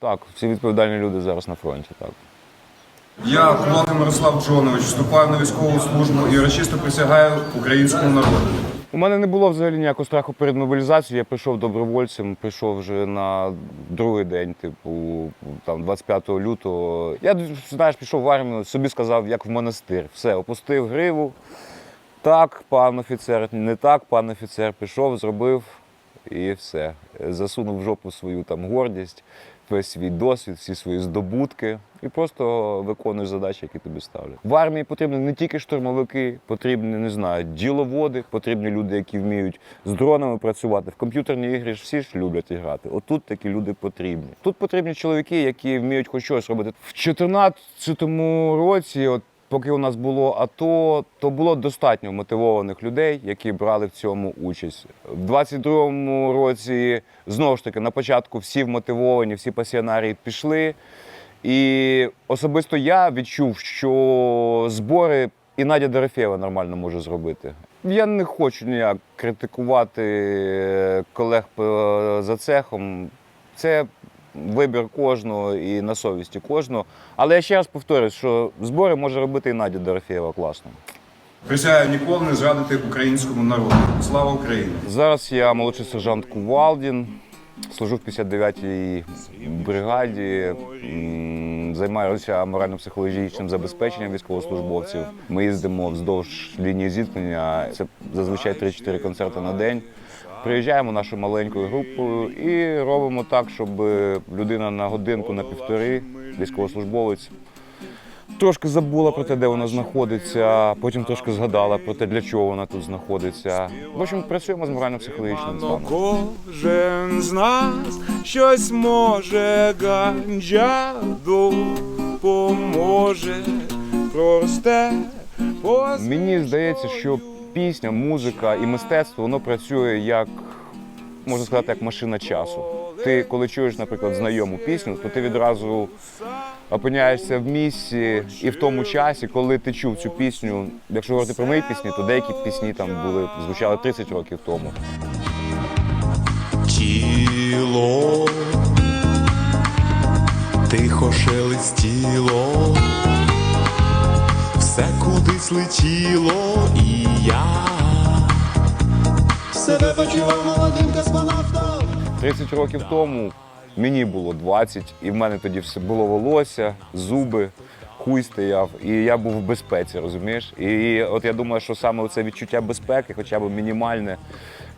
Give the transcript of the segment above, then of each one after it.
Так, всі відповідальні люди зараз на фронті, так. Я, Кулак Мирослав Джонович, вступаю на військову службу і урочисто присягаю українському народу. У мене не було взагалі ніякого страху перед мобілізацією. Я прийшов добровольцем, прийшов вже на другий день, типу, там 25 лютого. Я знаєш, пішов в армію, собі сказав, як в монастир. Все, опустив гриву. Так, пан офіцер, не так, пан офіцер пішов, зробив і все. Засунув в жопу свою там гордість, весь свій досвід, всі свої здобутки і просто виконуєш задачі, які тобі ставлять. В армії потрібні не тільки штурмовики, потрібні, не знаю, діловоди, потрібні люди, які вміють з дронами працювати. В комп'ютерні ігри ж всі ж люблять грати. Отут такі люди потрібні. Тут потрібні чоловіки, які вміють хоч щось робити. В 2014 році, от Поки у нас було АТО, то було достатньо мотивованих людей, які брали в цьому участь. В 22-му році знову ж таки на початку всі вмотивовані, всі пасіонарії пішли. І особисто я відчув, що збори і Надя Дорофєва нормально може зробити. Я не хочу ніяк критикувати колег за цехом. Це вибір кожного і на совісті кожного. Але я ще раз повторюю, що збори може робити і Надя Дорофєєва класно. Присягаю ніколи не зрадити українському народу. Слава Україні! Зараз я молодший сержант Кувалдін, служу в 59-й бригаді, займаюся морально-психологічним забезпеченням військовослужбовців. Ми їздимо вздовж лінії зіткнення. Це зазвичай 3-4 концерти на день. Приїжджаємо нашою маленькою групою і робимо так, щоб людина на годинку, на півтори, військовослужбовець, Трошки забула про те, де вона знаходиться, потім трошки згадала про те, для чого вона тут знаходиться. В общем, працюємо з морально-психологічним станом. кожен з нас щось може ганджа допоможе просте Мені здається, що пісня, музика і мистецтво воно працює як можна сказати, як машина часу. Ти, коли чуєш, наприклад, знайому пісню, то ти відразу опиняєшся в місці і в тому часі, коли ти чув цю пісню. Якщо говорити про мої пісні, то деякі пісні там були звучали 30 років тому. тіло, тихо шелестіло, все кудись летіло, і я себе почував молодим космонавтом. 30 років тому мені було 20, і в мене тоді все було волосся, зуби, хуй стояв, і я був в безпеці, розумієш? І от я думаю, що саме це відчуття безпеки, хоча б мінімальне,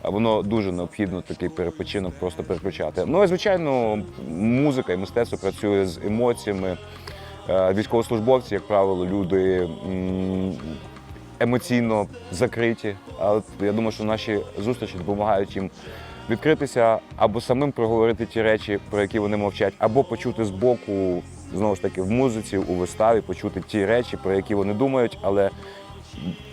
воно дуже необхідно такий перепочинок просто переключати. Ну і звичайно, музика і мистецтво працює з емоціями. Е, Військовослужбовці, як правило, люди емоційно закриті. А от я думаю, що наші зустрічі допомагають їм відкритися або самим проговорити ті речі, про які вони мовчать, або почути збоку, знову ж таки, в музиці, у виставі, почути ті речі, про які вони думають, але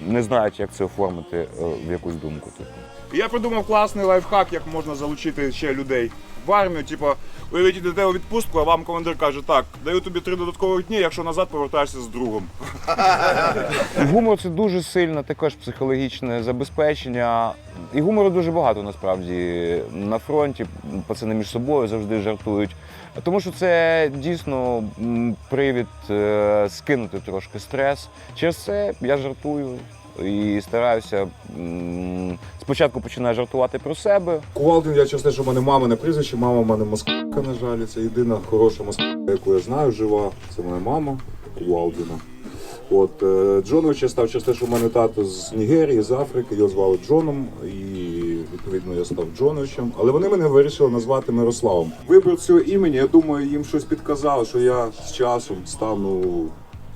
не знають, як це оформити е, в якусь думку. Типу. Я придумав класний лайфхак, як можна залучити ще людей в армію. Типу, уявіть, йдете у відпустку, а вам командир каже, так, даю тобі три додаткових дні, якщо назад повертаєшся з другом. Гумор це дуже сильне також психологічне забезпечення. І гумору дуже багато насправді на фронті. Пацани між собою завжди жартують. Тому що це дійсно привід е, скинути трошки стрес. Через це я жартую і стараюся спочатку починаю жартувати про себе, Кувалдин, я через те, що в мене мама не прізвище, мама в мене москалька, на жаль. Це єдина хороша москалька, яку я знаю, жива. Це моя мама Кувалдина. От е, Джонович я став через те, що в мене тато з Нігерії, з Африки, його звали Джоном, і відповідно я став Джоновичем. Але вони мене вирішили назвати Мирославом. Вибір цього імені, я думаю, їм щось підказало, що я з часом стану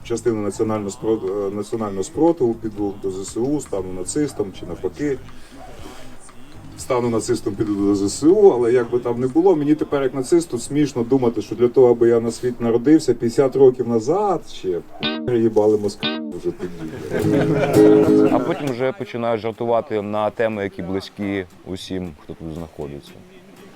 частиною національного спро- е, національного спротиву, піду до ЗСУ, стану нацистом чи навпаки стану нацистом, піду до ЗСУ, але як би там не було, мені тепер як нацисту смішно думати, що для того, аби я на світ народився 50 років назад, ще їбали Москву вже тоді. а потім вже починають жартувати на теми, які близькі усім, хто тут знаходиться.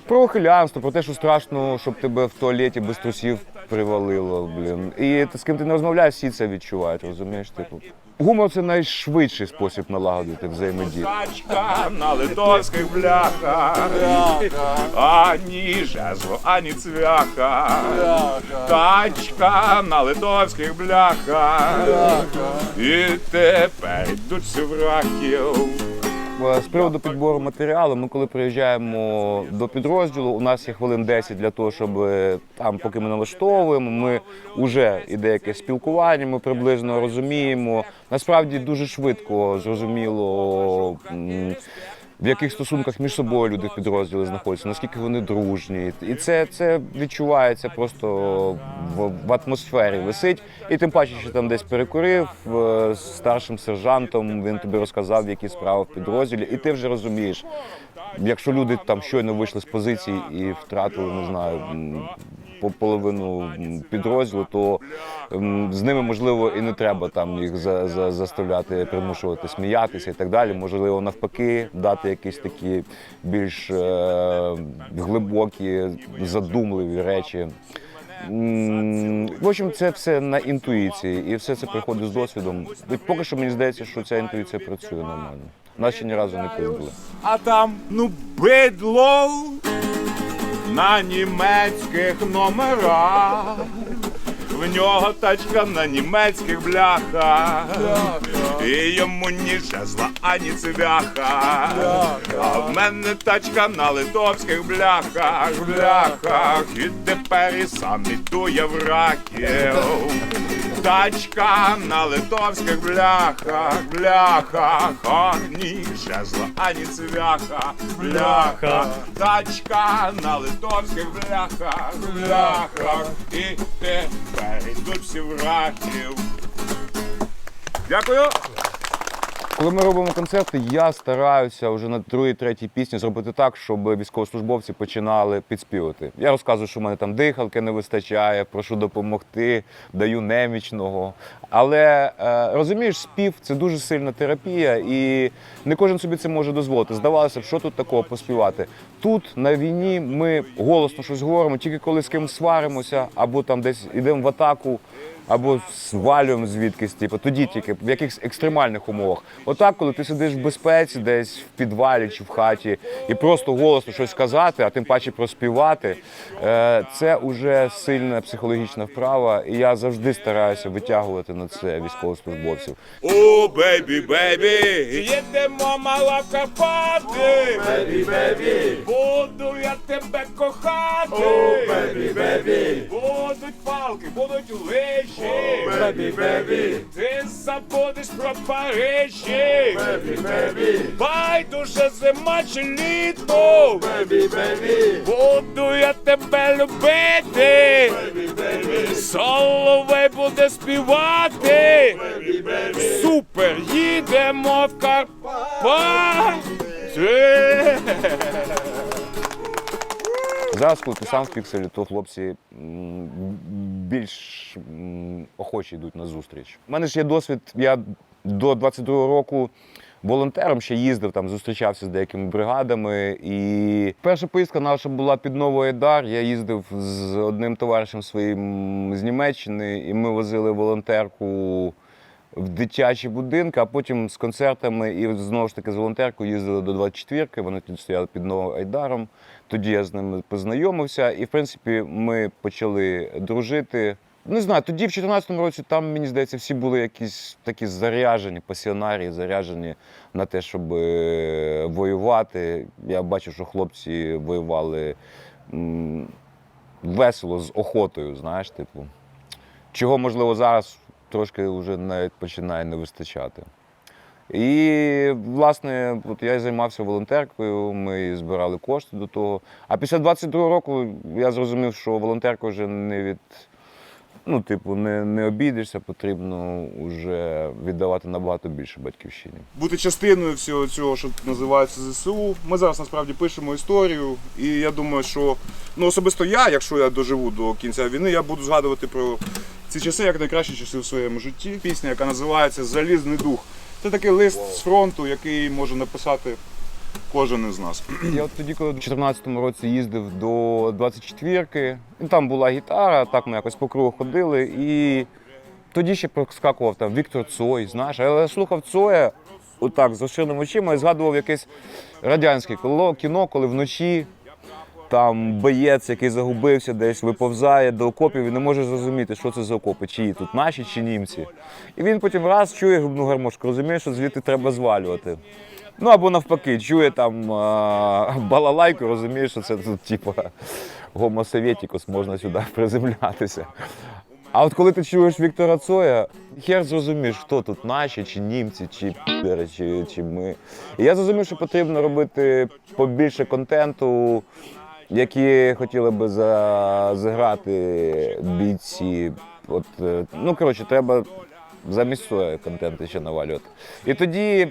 Про ухилянство, про те, що страшно, щоб тебе в туалеті без трусів привалило, блін. І ти, з ким ти не розмовляєш, всі це відчувають, розумієш? Типу, Гумор це найшвидший спосіб налагодити взаємодію. Тачка на литовських бляхах, ані жезло, ані цвяха. Тачка на литовських бляхах, і тепер йдуть всі в раків. Е, З приводу підбору матеріалу, ми коли приїжджаємо до підрозділу, у нас є хвилин 10 для того, щоб е, там, поки ми налаштовуємо, ми вже іде якесь спілкування, ми приблизно розуміємо. Насправді дуже швидко зрозуміло. В яких стосунках між собою люди в підрозділі знаходяться, наскільки вони дружні, і це, це відчувається просто в, в атмосфері висить. І тим паче, що там десь перекурив е, з старшим сержантом, він тобі розказав, які справи в підрозділі, і ти вже розумієш, якщо люди там щойно вийшли з позиції і втратили, не знаю, по половину підрозділу, то з ними можливо і не треба там їх за, за, заставляти, примушувати сміятися і так далі. Можливо, навпаки, дати якісь такі більш е, глибокі, задумливі речі. В общем, це все на інтуїції, і все це приходить з досвідом. І поки що мені здається, що ця інтуїція працює нормально. Нас ще ні разу не пиздили. А там, ну, бидло на німецьких номерах. В нього тачка на німецьких бляхах. І йому ні жезла, ані цвяха. А в мене тачка на литовських бляхах, бляхах. І тепер і сам іду я в раків. Тачка на литовських бляхах, бляхах, а ні жезла, ані цвяха, бляха, тачка на литовських бляхах, бляхах, і тепер йдуть всі врахів. Дякую. Коли ми робимо концерти, я стараюся вже на другій, третій пісні зробити так, щоб військовослужбовці починали підспівати. Я розказую, що в мене там дихалки не вистачає, прошу допомогти, даю немічного. Але е, розумієш, спів це дуже сильна терапія, і не кожен собі це може дозволити. Здавалося б, що тут такого поспівати. Тут на війні ми голосно щось говоримо, тільки коли з ким сваримося, або там десь йдемо в атаку або свалюємо звідкись, типу, тоді тільки в якихось екстремальних умовах. Отак, коли ти сидиш в безпеці, десь в підвалі чи в хаті, і просто голосно щось сказати, а тим паче проспівати, е, це вже сильна психологічна вправа, і я завжди стараюся витягувати на це військовослужбовців. О, бейбі, бейбі, їдемо мала Карпати. Бейбі, бейбі, буду я тебе кохати. О, бейбі, бейбі, будуть палки, будуть лижі. Бейбі, бейбі, ти забудеш про Парижі. Бейбі, бейбі, байдуже зима чи літо. Бейбі, бейбі, буду я тебе любити. Бейбі, бейбі, соловей буде співати. Супер, їдемо в Карпати. Зараз, коли ти сам в пікселі, то хлопці більш м, охоче йдуть на зустріч. У мене ж є досвід, я до 22-го року волонтером ще їздив, там зустрічався з деякими бригадами. І перша поїздка наша була під Новий Айдар. Я їздив з одним товаришем своїм з Німеччини, і ми возили волонтерку в дитячі будинки, а потім з концертами і знову ж таки з волонтеркою їздили до 24-ки. Вони тоді стояли під Новим Айдаром. Тоді я з ними познайомився, і в принципі ми почали дружити. Не знаю, тоді в 2014 році там, мені здається, всі були якісь такі заряжені, пасіонарії, заряжені на те, щоб е, воювати. Я бачу, що хлопці воювали весело, з охотою, знаєш, типу. Чого, можливо, зараз трошки вже навіть починає не вистачати. І, власне, от я займався волонтеркою, ми збирали кошти до того. А після 22-го року я зрозумів, що волонтерка вже не від. Ну, типу, не, не обійдешся, потрібно вже віддавати набагато більше батьківщині. Бути частиною всього цього, що називається ЗСУ. Ми зараз насправді пишемо історію, і я думаю, що ну особисто я, якщо я доживу до кінця війни, я буду згадувати про ці часи як найкращі часи в своєму житті. Пісня, яка називається Залізний дух. Це такий лист з фронту, який може написати кожен із нас. Я от тоді, коли в 2014 році їздив до 24-ки, там була гітара, так ми якось по кругу ходили. І тоді ще проскакував там Віктор Цой, знаєш, але я слухав Цоя отак з розширеними очима і згадував якесь радянське кіно, коли вночі там боєць, який загубився, десь виповзає до окопів і не може зрозуміти, що це за окопи, чиї тут наші чи німці. І він потім раз чує губну гармошку, розуміє, що звідти треба звалювати. Ну або навпаки, чує там а, балалайку, розуміє, що це тут, типу, гомо советікус, можна сюди приземлятися. А от коли ти чуєш Віктора Цоя, хер зрозумієш, хто тут наші, чи німці, чи підери, чи, чи ми. І я зрозумів, що потрібно робити побільше контенту, які хотіли би за, зіграти бійці. От, е, ну, коротше, треба замість Цоя контент ще навалювати. І тоді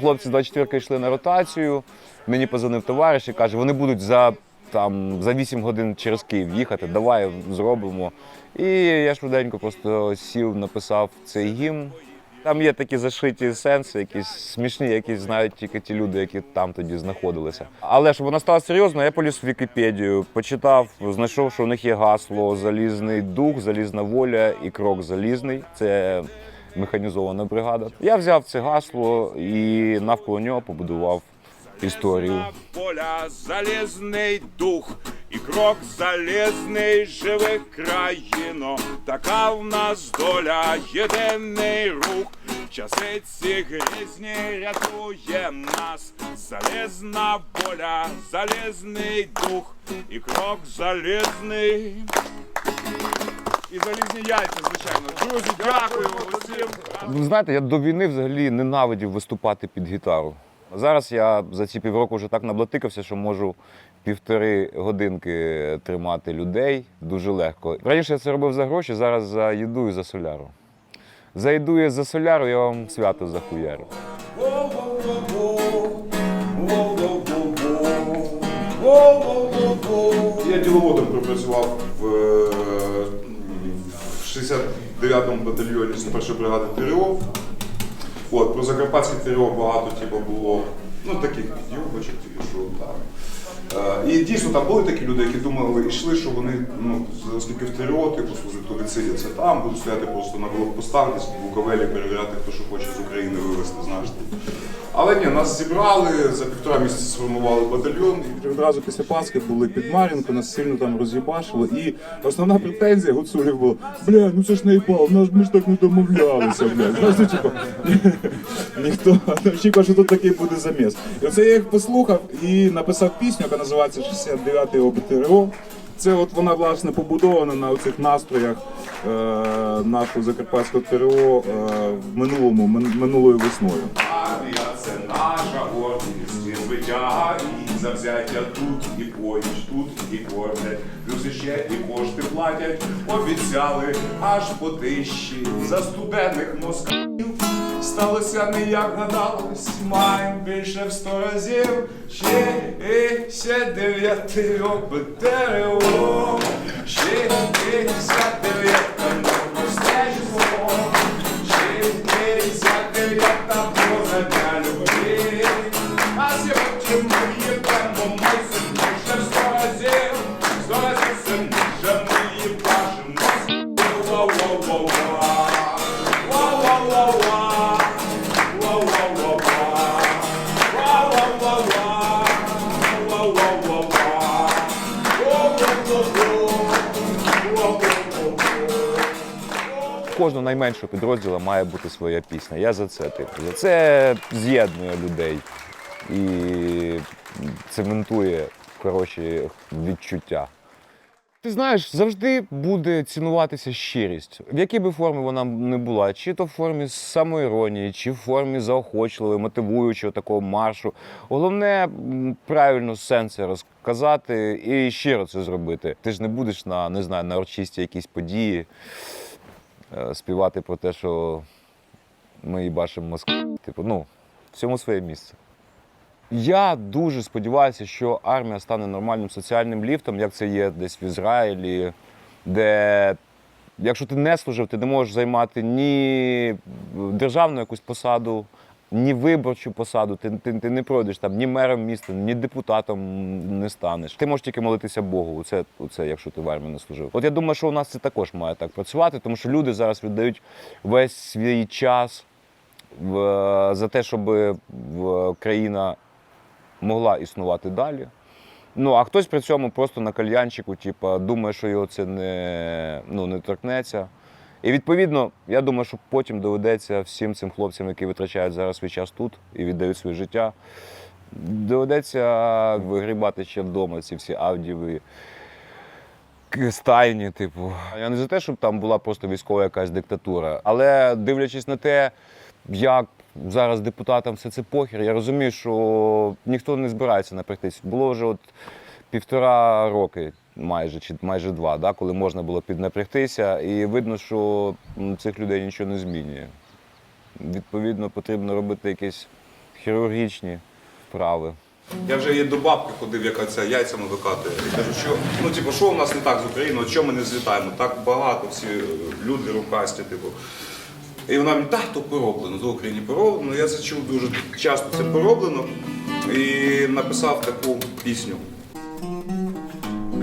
хлопці хлопці 24 йшли на ротацію. Мені позвонив товариш і каже, вони будуть за, там, за 8 годин через Київ їхати, давай зробимо. І я швиденько просто сів, написав цей гімн. Там є такі зашиті сенси, якісь смішні, які знають тільки ті люди, які там тоді знаходилися. Але щоб вона стала серйозно, я поліз в Вікіпедію, почитав, знайшов, що у них є гасло Залізний дух, залізна воля і крок залізний. Це механізована бригада. Я взяв це гасло і навколо нього побудував історію. Воля, залізний дух і крок залізний живе країно. Така в нас доля, єдиний рух. Часи ці грізні рятує нас. Залізна воля, залізний дух і крок залізний. І залізні яйця, звичайно. Друзі, дякую усім. Ви знаєте, я до війни взагалі ненавидів виступати під гітару. Зараз я за ці півроку вже так наблатикався, що можу півтори годинки тримати людей дуже легко. Раніше я це робив за гроші, зараз за їду і за соляру. За їду і за соляру я вам свято захуярю. Я діловодом пропрацював в, е, 69-му батальйоні 101 бригади ТРО. От, про Закарпатське ТРО багато типу, було ну, таких юбочок, що там. Е, І дійсно там були такі люди, які думали, йшли, що вони, ну, оскільки в ТРО, типу, служать, то відсидяться там, будуть стояти просто на блокпостах, десь в Буковелі перевіряти, хто що хоче з України вивезти, знаєш. Але ні, нас зібрали, за півтора місяця сформували батальйон. І Одразу після Пасхи були під Мар'їнку, нас сильно там роз'їбашило. І основна претензія гуцулів була, бля, ну це ж наїбав, нас ми ж так не домовлялися, бля. Знаєш, ну, типу, ніхто не очікував, що тут такий буде заміс. І оце я їх послухав і написав пісню, яка називається 69-й ОБТРО. Це от вона власне побудована на цих настроях е, нашого закарпатського ТРО е, в минулому, мин- минулою весною. Армія це наша гордість, звитяга, і завзяття тут, і поміч тут, і кормлять. Плюс ще і кошти платять, обіцяли аж по тисячі за студентних москалів. Сталося не як гадалось, маєм більше в сто разів. Ще і ще дев'яти дерево, ще і ся дев'ятка кожного найменшого підрозділу має бути своя пісня. Я за це типу. За це з'єднує людей і цементує хороші відчуття. Ти знаєш, завжди буде цінуватися щирість, в якій би формі вона не була, чи то в формі самоіронії, чи в формі заохочливої, мотивуючого такого маршу. Головне правильно сенси розказати і щиро це зробити. Ти ж не будеш на не знаю, на урочисті якісь події співати про те, що ми їбашимо Москву. Типу, ну, всьому своє місце. Я дуже сподіваюся, що армія стане нормальним соціальним ліфтом, як це є десь в Ізраїлі, де якщо ти не служив, ти не можеш займати ні державну якусь посаду, ні виборчу посаду, ти, ти, ти не пройдеш там ні мером міста, ні депутатом не станеш. Ти можеш тільки молитися Богу. Це, це якщо ти в армії не служив. От я думаю, що у нас це також має так працювати, тому що люди зараз віддають весь свій час в, за те, щоб в, країна могла існувати далі. Ну, а хтось при цьому просто на кальянчику, типу, думає, що його це не, ну, не торкнеться. І відповідно, я думаю, що потім доведеться всім цим хлопцям, які витрачають зараз свій час тут і віддають своє життя, доведеться вигрібати ще вдома ці всі авдіви. Стайні, типу. Я не за те, щоб там була просто військова якась диктатура. Але дивлячись на те, як зараз депутатам все це похер, я розумію, що ніхто не збирається напрягтись. Було вже от півтора роки, майже чи майже два, да, коли можна було піднапрягтися, і видно, що цих людей нічого не змінює. Відповідно, потрібно робити якісь хірургічні вправи. Я вже є до бабки ходив, яка ця яйцями викатує. І кажу, що ну типу, що у нас не так з Україною, чому ми не злітаємо? Так багато всі е, люди рукасті, типу. І вона мені, так, то пороблено, в Україні пороблено. Я це чув дуже часто це пороблено і написав таку пісню.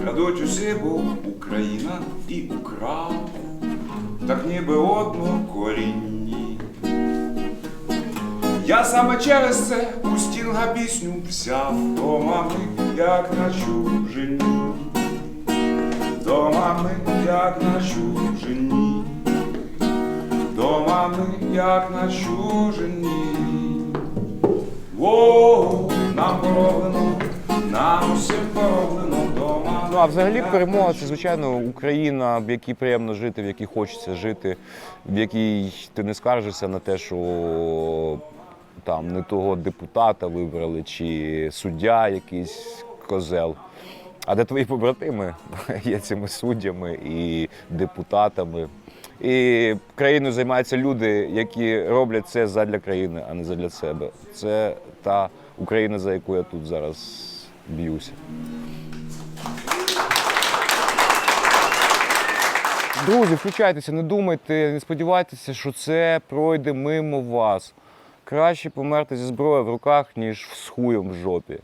Крадуть усі, бо Україна і украв, так ніби однокорінні. Я саме через це у стінга пісню взяв до мами, як на чужині, до мами, як на чужині, до мами, як на чужині. О, нам пороблено, нам усім мами. Ну а взагалі перемога це звичайно Україна, в якій приємно жити, в якій хочеться жити, в якій ти не скаржишся на те, що там не того депутата вибрали, чи суддя якийсь козел. А де твої побратими є цими суддями і депутатами. І країною займаються люди, які роблять це задля країни, а не задля себе. Це та Україна, за яку я тут зараз б'юся. Друзі, включайтеся, не думайте, не сподівайтеся, що це пройде мимо вас. Краще померти зі зброєю в руках, ніж з хуєм в жопі.